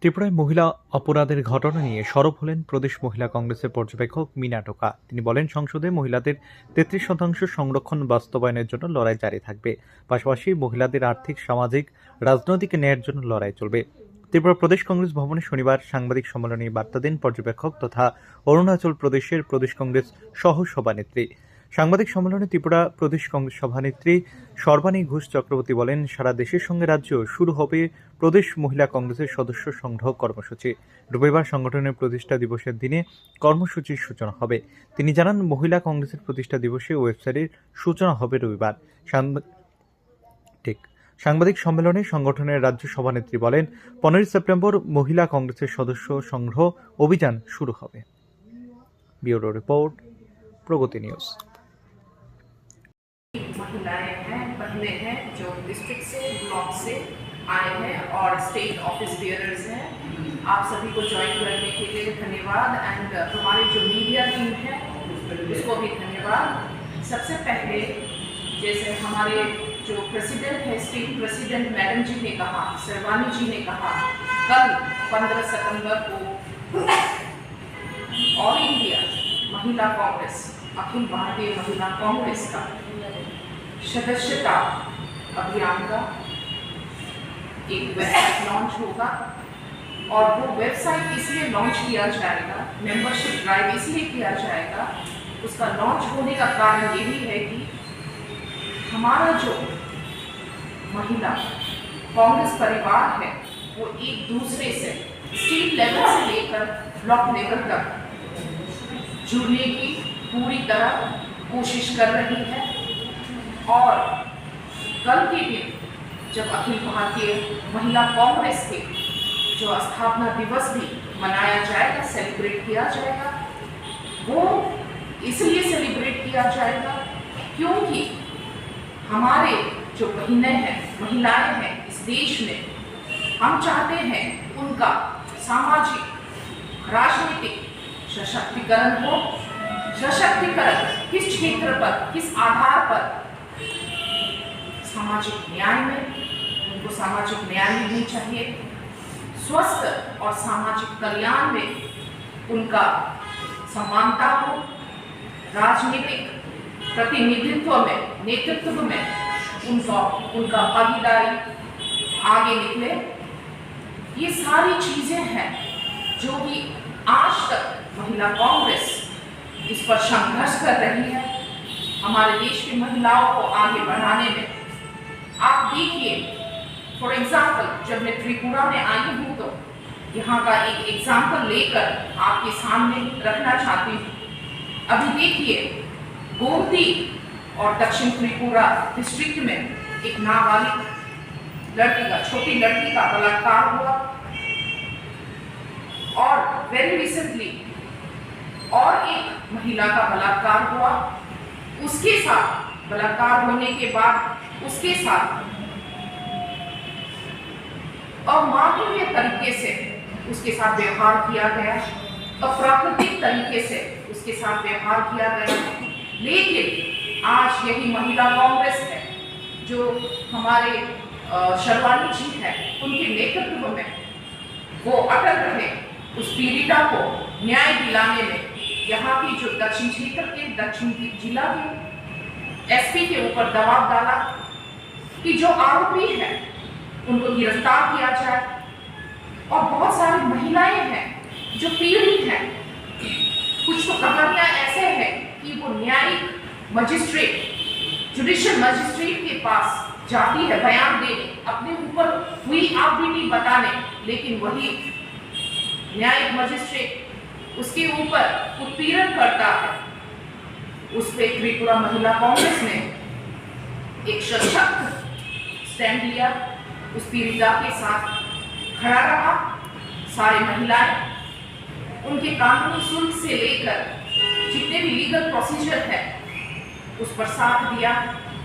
ত্রিপুরায় মহিলা অপরাধের ঘটনা নিয়ে সরব হলেন প্রদেশ মহিলা কংগ্রেসের পর্যবেক্ষক মিনা টোকা। তিনি বলেন, সংসদে মহিলাদের তেত্রিশ শতাংশ সংরক্ষণ বাস্তবায়নের জন্য লড়াই জারি থাকবে। পাশাপাশি মহিলাদের আর্থিক, সামাজিক, রাজনৈতিক ন্যায়ের জন্য লড়াই চলবে। ত্রিপুরা প্রদেশ কংগ্রেস ভবনে শনিবার সাংবাদিক সম্মেলনে বার্তা দেন পর্যবেক্ষক তথা অরুণাচল প্রদেশের প্রদেশ কংগ্রেস সহ সভানেত্রী সাংবাদিক সম্মেলনে ত্রিপুরা প্রদেশ কংগ্রেস সভানেত্রী সর্বাণী ঘোষ চক্রবর্তী বলেন, সারা দেশের সঙ্গে রাজ্য শুরু হবে প্রদেশ মহিলা কংগ্রেসের সদস্য সংগ্রহ কর্মসূচি। রবিবার সংগঠনের প্রতিষ্ঠা দিবসের দিনে কর্মসূচির সূচনা হবে। তিনি জানান, মহিলা কংগ্রেসের প্রতিষ্ঠা দিবসে ওয়েবসাইটের সূচনা হবে রবিবার। ঠিক সাংবাদিক সম্মেলনে সংগঠনের রাজ্য সভানেত্রী বলেন, পনেরোই সেপ্টেম্বর মহিলা কংগ্রেসের সদস্য সংগ্রহ অভিযান শুরু হবে। Bureau report, Pragati news. पहले हैं, जो डिस्ट्रिक्ट से ब्लॉक से आए हैं और स्टेट ऑफ़िस बियरर्स हैं। आप सभी को ज्वाइन करने के लिए धन्यवाद एंड हमारी जो मीडिया टीम है, उसको भी धन्यवाद। सबसे पहले, जैसे हमारे जो प्रेसिडेंट है स्टेट प्रेसिडेंट मैडम जी ने कहा, सरवानी जी ने कहा, कल 15 सितंबर को ऑल इंडिया महिला कांग्रेस, अखिल भारतीय महिला कांग्रेस का सदस्यता अभियान का एक वेबसाइट लॉन्च होगा और वो वेबसाइट इसलिए लॉन्च किया जाएगा मेंबरशिप ड्राइव इसलिए किया जाएगा, उसका लॉन्च होने का कारण ये भी है कि हमारा जो महिला कांग्रेस परिवार है, वो एक दूसरे से स्टेट लेवल से लेकर ब्लॉक लेवल तक जुड़ने की पूरी तरह कोशिश कर रही है। और कल के दिन जब अखिल भारतीय महिला कांग्रेस के जो स्थापना दिवस भी मनाया जाएगा सेलिब्रेट किया जाएगा, वो इसलिए सेलिब्रेट किया जाएगा क्योंकि हमारे जो बहनें हैं, महिलाएँ हैं इस देश में, हम चाहते हैं उनका सामाजिक, राजनीतिक सशक्तिकरण हो, सशक्तिकरण किस क्षेत्र पर, किस आधार पर सामाजिक न्याय में, उनको सामाजिक न्याय मिलनी चाहिए। स्वस्थ और सामाजिक कल्याण में उनका समानता हो। राजनीतिक प्रतिनिधित्व में, नेतृत्व में उनका उनका भागीदारी आगे निकले। ये सारी चीज़ें हैं जो कि आज तक महिला कांग्रेस इस पर संघर्ष कर रही है। हमारे देश की महिलाओं को आगे बढ़ाने में। आप देखिए फॉर एग्ज़ाम्पल जब मैं त्रिपुरा में आई हूँ तो यहाँ का एक एग्ज़ाम्पल लेकर आपके सामने रखना चाहती हूँ। अभी देखिए, गोमती और दक्षिण त्रिपुरा डिस्ट्रिक्ट में एक नाबालिग लड़की का, छोटी लड़की का बलात्कार हुआ। और वेरी रिसेंटली और एक महिला का बलात्कार हुआ। उसके साथ, बलात्कार होने के बाद उसके साथ। अमानवीय तरीके से उसके साथ व्यवहार किया गया अप्राकृतिक तरीके से उसके साथ व्यवहार किया गया। लेकिन आज यही महिला कांग्रेस है, जो हमारे शर्वानी जी है, उनके नेतृत्व में वो अटल रहे, उस पीड़िता को न्याय दिलाने में यहाँ की जो दक्षिण क्षेत्र के, दक्षिण जिला के एसपी के ऊपर दबाव डाला कि जो आरोपी है, उनको गिरफ़्तार किया जाए। और बहुत सारी महिलाएँ हैं, जो पीड़ित हैं, कुछ तो कहानियाँ ऐसे हैं कि वो न्यायिक मजिस्ट्रेट जुडिशियल मजिस्ट्रेट के पास जाती है बयान देने, अपने ऊपर हुई आप भी नहीं बताने। लेकिन वही न्यायिक मजिस्ट्रेट उसके ऊपर उत्पीड़न करता है। उस पे त्रिपुरा महिला कांग्रेस ने एक सशक्त स्टैंड लिया। उस पीड़िता के साथ खड़ा रहा। सारे महिलाएँ उनके कानूनी शुल्क से लेकर जितने भी लीगल प्रोसीजर है, उस पर साथ दिया।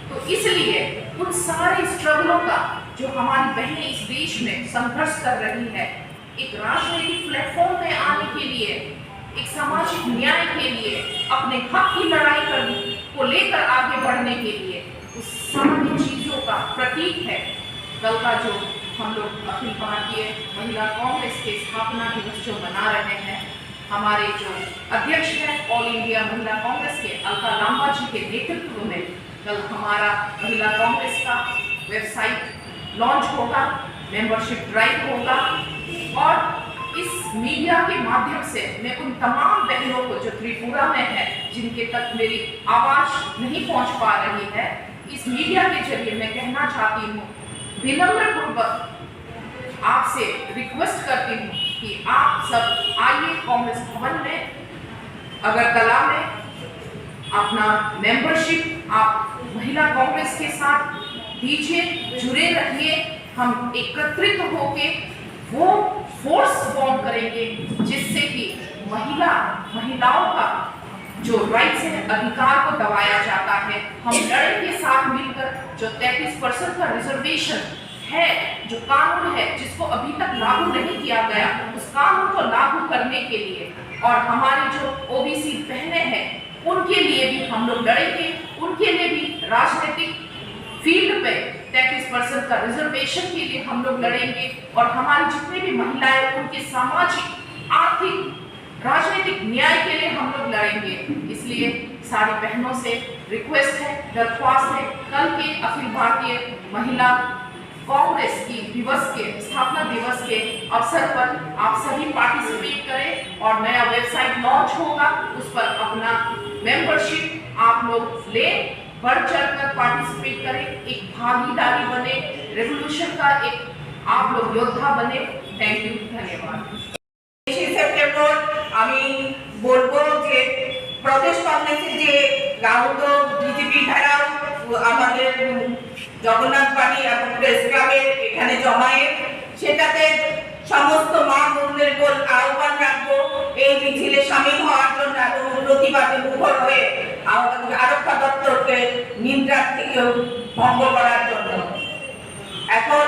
तो इसलिए उन सारे स्ट्रगलों का जो हमारी बहनें इस देश में संघर्ष कर रही है एक राजनीतिक प्लेटफॉर्म में आने के लिए, एक सामाजिक न्याय के लिए, अपने हक की लड़ाई करने को लेकर आगे बढ़ने के लिए, उस सारी चीज़ों का प्रतीक है। कल का जो हम लोग अखिल भारतीय महिला कांग्रेस के स्थापना दिवस जो मना रहे हैं, हमारे जो अध्यक्ष हैं ऑल इंडिया महिला कांग्रेस के अलका लांबा जी के नेतृत्व में कल हमारा महिला कांग्रेस का वेबसाइट लॉन्च होगा मेंबरशिप ड्राइव होगा। और इस मीडिया के माध्यम से मैं उन तमाम बहनों को, जो त्रिपुरा में है, जिनके तक मेरी आवाज़ नहीं पहुँच पा रही है, इस मीडिया के ज़रिए मैं कहना चाहती हूँ विनम्र पूर्वक आपसे रिक्वेस्ट करती हूँ कि आप सब आइए कांग्रेस भवन में, अगरतला में, अपना मेंबरशिप आप महिला कांग्रेस के साथ दीजिए, जुड़े रहिए, हम एकत्रित होके वो फोर्स फॉर्म करेंगे, जिससे कि महिला, महिलाओं का जो राइट्स है, अधिकार को दबाया जाता है। हम लड़ाई साथ मिलकर जो 33 परसेंट का रिजर्वेशन है, जो कानून है, जिसको अभी तक लागू नहीं किया गया, उस कानून को लागू करने के लिए और हमारी जो ओबीसी बहनें हैं, उनके लिए भी हम लोग लड़ेंगे, उनके लिए भी राजनीतिक फ़ील्ड पे 33 परसेंट का रिजर्वेशन के लिए हम लोग लड़ेंगे और हमारी जितनी भी महिलाएँ, उनके सामाजिक, आर्थिक, राजनीतिक न्याय के लिए हम लोग लड़ेंगे। इसलिए सारी बहनों से रिक्वेस्ट है, दरख्वास्त है, कल के अखिल भारतीय महिला कांग्रेस की दिवस के, स्थापना दिवस के अवसर पर आप सभी पार्टिसिपेट करें और नया वेबसाइट लॉन्च होगा, उस पर अपना मेंबरशिप आप लोग ले। बढ़ चढ़कर पार्टिसिपेट करें एक भागीदारी बने रेवोल्यूशन का एक आप लोग योद्धा बने थैंक यू धन्यवाद তেইশে সেপ্টেম্বর আমি বলবো যে প্রদেশ কংগ্রেসের যে রাহুল বিজেপি ধারাও আমাদের জগন্নাথ বাড়ি এবং প্রেস ক্লাবের এখানে জমায়েত সেটাতে সমস্ত মা বোনদের বল আহ্বান রাখবো এই মিছিলে সামিল হওয়ার জন্য এবং প্রতিবাদে মুখর হয়ে আমাদের আরক্ষা দপ্তরকে নিন্দার থেকে ভঙ্গ করার জন্য। এখন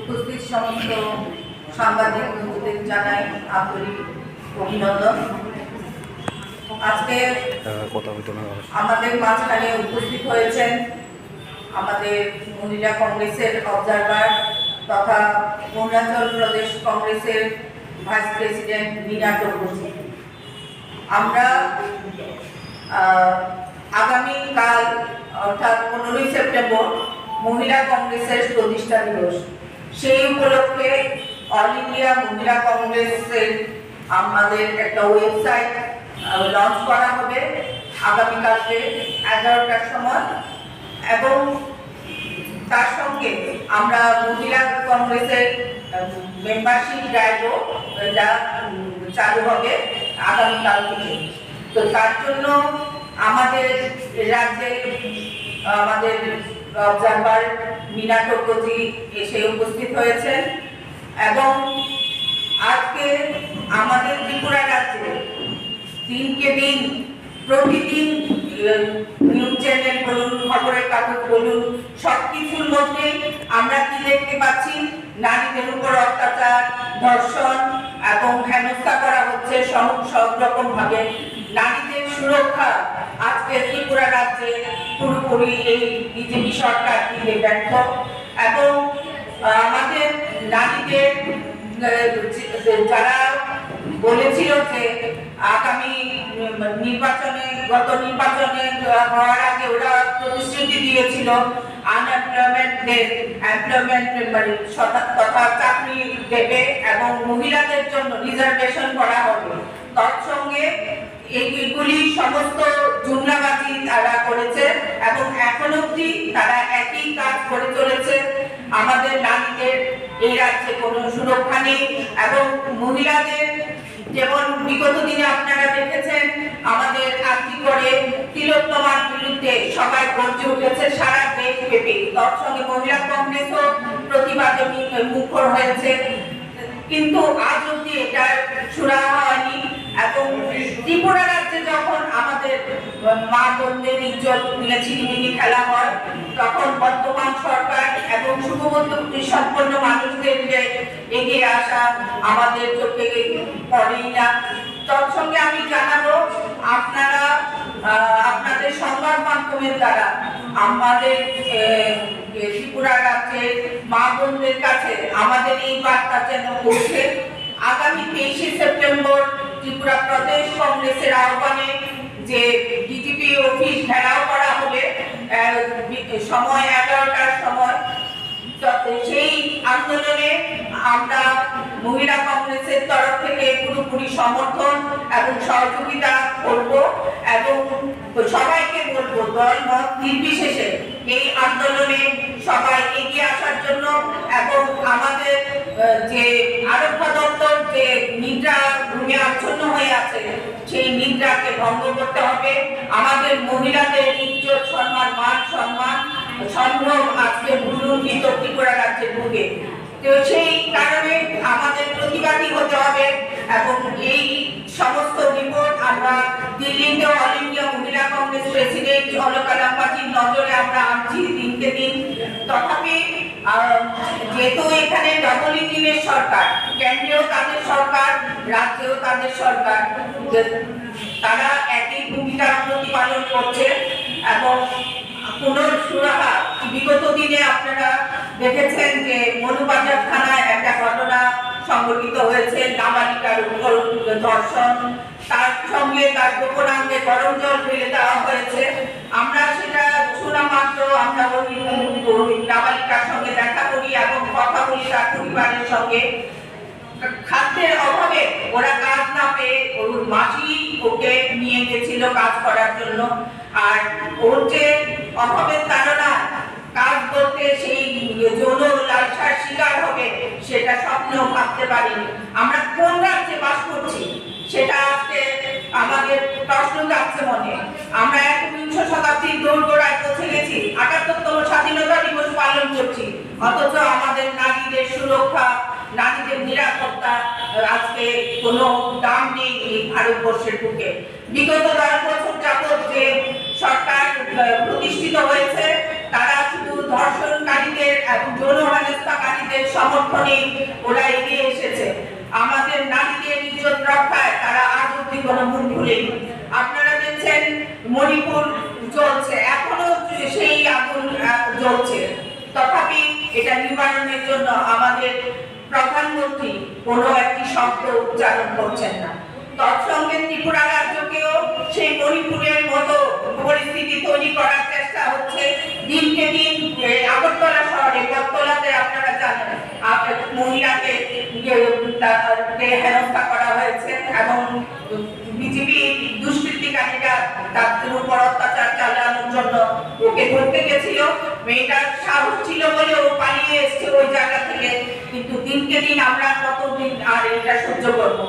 উপস্থিত সমস্ত সাংবাদিক জানাই আন্তরিক অভিনন্দন। আজকে আমাদের মাঝখানে উপস্থিত হয়েছেন আমাদের মহিলা কংগ্রেসের অবজারভার তথা অরুণাচল প্রদেশ কংগ্রেসের ভাইস প্রেসিডেন্ট মীনা টকরজি আমরা আগামীকাল অর্থাৎ পনেরোই সেপ্টেম্বর মহিলা কংগ্রেসের প্রতিষ্ঠা দিবস। সেই উপলক্ষে অল ইন্ডিয়া মহিলা কংগ্রেসের আমাদের একটা ওয়েবসাইট লঞ্চ করা হবে আগামীকালকে এগারোটার সময়। এবং তার সঙ্গে আমরা মহিলা কংগ্রেসের মেম্বারশিপ ড্রাইভও যা চালু হবে আগামীকাল থেকে। তো তার জন্য আমাদের রাজ্যে আমাদের অবজারভার মীনা টকজি এসে উপস্থিত হয়েছেন। এবং আজকে আমাদের ত্রিপুরা রাজ্যে দিনকে দিন, প্রতিদিন নিউজ চ্যানেল বলুন, খবরের কাগজ বলুন সব কিছুর মধ্যে আমরা কি দেখতে পাচ্ছি? নারীদের উপর অত্যাচার, ধর্ষণ এবং হেনস্থা করা হচ্ছে সব সব রকম ভাবে নারীদের সুরক্ষা আজকে ত্রিপুরা রাজ্যে পুরোপুরি এই বিজেপি সরকার দিতে ব্যর্থ এবং আমাদের নারীদের যারা বলেছিল যে আগামী নির্বাচনে, গত নির্বাচনে হওয়ার আগে ওরা প্রতিশ্রুতি দিয়েছিল আনএমপ্লয়মেন্টদের এমপ্লয়মেন্ট মানে তথা চাকরি দেবে এবং মহিলাদের জন্য রিজার্ভেশন করা হবে। তৎসঙ্গে এইগুলি সমস্ত জুমলাবাজি তারা করেছে এবং এখন অবধি তারা একই কাজ করে চলেছে। আমাদের নারীদের, এই রাজ্যে কোনো সুরক্ষা নেই এবং মহিলাদের যেমন বিগত দিনে আপনারা দেখেছেন, আমাদের আর্থিক করে তিলোত্তমার বিরুদ্ধে সবাই গর্জে উঠেছে সারা দেশ ব্যাপী সঙ্গে মহিলা কংগ্রেসও প্রতিবাদে মুখর হয়েছে। কিন্তু আজ অব্দি এটা সুরা হয়নি এবং ত্রিপুরা রাজ্যে যখন আমাদের মা বোনদের ইজ্জত ছিনিমিনি খেলা হয়, তখন বর্তমান সরকার এবং শুভবুদ্ধি সম্পন্ন মানুষদের যে এগিয়ে আসা আমাদের চোখে পড়েই না। তৎসঙ্গে আমি জানাব, আপনারা আপনাদের সংবাদ মাধ্যমের দ্বারা আমাদের ত্রিপুরা রাজ্যের মা বোনদের কাছে আমাদের এই বার্তা যেন পৌঁছে। আগামী তেইশে সেপ্টেম্বর ত্রিপুরা প্রদেশ কংগ্রেসের আহ্বানে যে ডিজিপি অফিস ঘেরাও করা হবে সময় এগারোটার সময়। সেই আন্দোলনে আমরা মহিলা কংগ্রেসের তরফ থেকে পুরোপুরি সমর্থন এবং সহযোগিতা করব এবং সবাইকে বলব, দল, মত নির্বিশেষে এই আন্দোলনে সবাই এগিয়ে আসার জন্য এবং আমাদের যে আরোগ্য দপ্তর, যে নিদ্রা সেই নিদ্রাকে ভঙ্গ করতে হবে। আমাদের মহিলাদের ইজ্জত, সম্মান, মান সম্মান, সম্ভ্রম আজকে ভুলুণ্ঠিত ত্রিপুরা রাজ্যের বুকে তো সেই কারণে আমাদের প্রতিবাদী হতে হবে এবং এই সমস্ত রিপোর্ট আমরা দিল্লিতে অল ইন্ডিয়া মহিলা কংগ্রেস প্রেসিডেন্ট অলকা লাম্বাজির নজরে আমরা আনছি দিনকে দিন। তথাপি যেহেতু এখানে ডবল সরকার, কেন্দ্রীয় তাদের সরকার রাজ্যেও তাদের সরকার তারা একই ভূমিকা প্রতিপালন করছে এবং পুনর সুরাহা বিগত দিনে আপনারা দেখেছেন যে মনুবাজার থানায় একটা ঘটনা সংঘটিত হয়েছে, নাবালিকার ধর্ষণ তার সঙ্গে তার গোপনাঙ্গে গরম জল ফেলে দেওয়া হয়েছে আমরা সেটা শোনা মাত্র আমরা ওই ওই নাবালিকার সঙ্গে দেখা করি এবং কথা বলি পরিবারের সঙ্গে। খাদ্যের অভাবে ওরা কাজ না পেয়ে ওর মাসি ওকে নিয়ে গেছিল কাজ করার জন্য। আর ওর যে অভাবের তারা কাজ করতে সেই যৌন লালসার শিকার হবে, সেটা স্বপ্নেও ভাবতে পারিনি। আমরা কোন রাজ্যে বাস করছি, সেটা আজকে আমাদের প্রশ্ন যাচ্ছে মনে। আমরা শতাব্দীর দোরগোড়ায় পৌঁছে গেছি আটাত্তরতম স্বাধীনতা দিবস পালন করছি। অথচ আমাদের নারীদের সুরক্ষা, নারীদের নিরাপত্তা, আজকে কোনো দাম নেই এই ভারতবর্ষের বুকে। বিগত দশ বছর যাবৎ যে সরকার প্রতিষ্ঠিত হয়েছে, তারা শুধু ধর্ষণকারীদের এবং যৌন হেনস্থাকারীদের সমর্থনে ওরা এগিয়ে এসেছে। আমাদের নারীদের ইজ্জত রক্ষায় তারা আজ অব্দি কোনো মুখ খুলেনি আপনারা দেখছেন মণিপুর জ্বলছে, এখনও সেই আগুন জ্বলছে। তথাপি এটা নিবারণের জন্য আমাদের প্রধানমন্ত্রী কোনো একটি শব্দ উচ্চারণ করছেন না। তৎসঙ্গে ত্রিপুরা রাজ্যকেও সেই মণিপুরের মতো পরিস্থিতি তৈরি করার চেষ্টা হচ্ছে। দিনকে দিন আগরতলা শহরে, বটতলাতে আপনারা জানেন মহিলাকে হেনস্থা করা হয়েছে এবং বিজেপি দুষ্কৃতিকারীরা তাদের উপর অত্যাচার চালানোর জন্য ওকে ধরতে গেছিল। মেয়েটার সাহস ছিল বলে ও পালিয়ে এসছে ওই জায়গা থেকে। কিন্তু দিনকে দিন আমরা কতদিন আর এটা সহ্য করব?